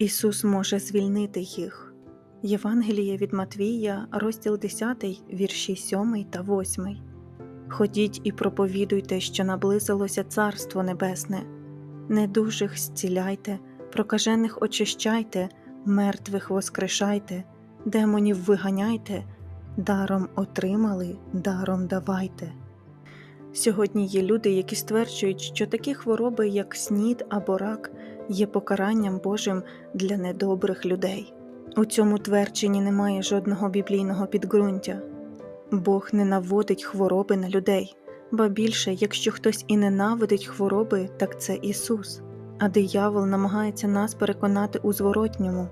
Ісус може звільнити їх. Євангеліє від Матвія, розділ 10, вірші 7 та 8. Ходіть і проповідуйте, що наблизилося Царство Небесне. Недужих зціляйте, прокажених очищайте, мертвих воскрешайте, демонів виганяйте, даром отримали, даром давайте. Сьогодні є люди, які стверджують, що такі хвороби, як снід або рак, є покаранням Божим для недобрих людей. У цьому твердженні немає жодного біблійного підґрунтя. Бог не наводить хвороби на людей, ба більше, якщо хтось і ненавидить хвороби, так це Ісус. А диявол намагається нас переконати у зворотньому.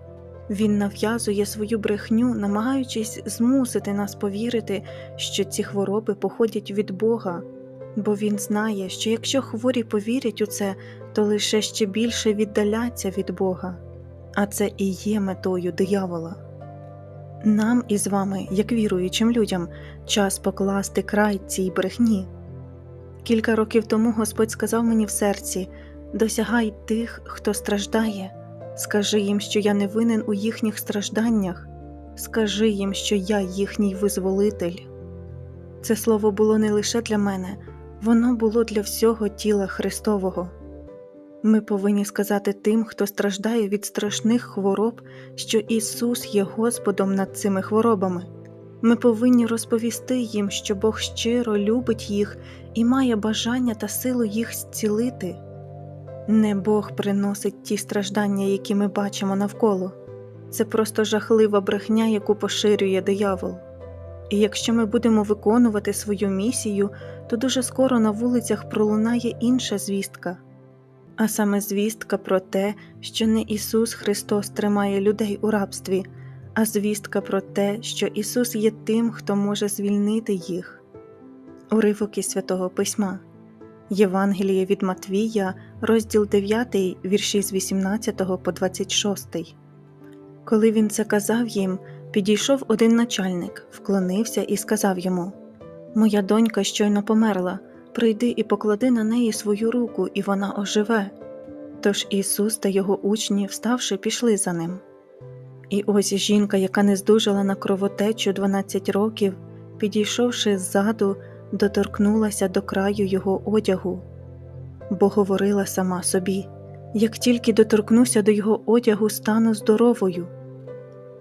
Він нав'язує свою брехню, намагаючись змусити нас повірити, що ці хвороби походять від Бога, бо він знає, що якщо хворі повірять у це, то лише ще більше віддаляться від Бога. А це і є метою диявола. Нам із вами, як віруючим людям, час покласти край цій брехні. Кілька років тому Господь сказав мені в серці досягай тих, хто страждає, скажи їм, що я не винен у їхніх стражданнях, скажи їм, що я їхній визволитель. Це слово було не лише для мене, воно було для всього тіла Христового. Ми повинні сказати тим, хто страждає від страшних хвороб, що Ісус є Господом над цими хворобами. Ми повинні розповісти їм, що Бог щиро любить їх і має бажання та силу їх зцілити. Не Бог приносить ті страждання, які ми бачимо навколо. Це просто жахлива брехня, яку поширює диявол. І якщо ми будемо виконувати свою місію, то дуже скоро на вулицях пролунає інша звістка а саме звістка про те, що не Ісус Христос тримає людей у рабстві, а звістка про те, що Ісус є тим, хто може звільнити їх. Уривок із Святого Письма Євангеліє від Матвія, розділ 9, вірші з 18 по 26. Коли він це казав їм, підійшов один начальник, вклонився і сказав йому: Моя донька щойно померла прийди і поклади на неї свою руку, і вона оживе. Тож Ісус та його учні, вставши, пішли за ним. І ось жінка, яка не здужала на кровотечу 12 років, підійшовши ззаду, доторкнулася до краю його одягу, бо говорила сама собі як тільки доторкнуся до його одягу, стану здоровою.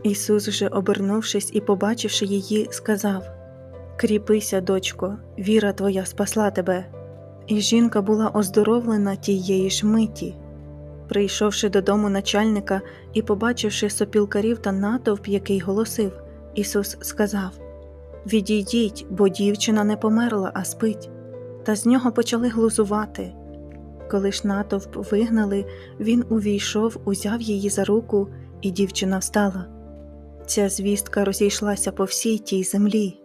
Ісус же, обернувшись і побачивши її, сказав Кріпися, дочко, віра твоя спасла тебе. І жінка була оздоровлена тієї ж миті. Прийшовши додому начальника і побачивши сопілкарів та натовп, який голосив, Ісус сказав Відійдіть, бо дівчина не померла, а спить. Та з нього почали глузувати. Коли ж натовп вигнали, він увійшов, узяв її за руку, і дівчина встала. Ця звістка розійшлася по всій тій землі.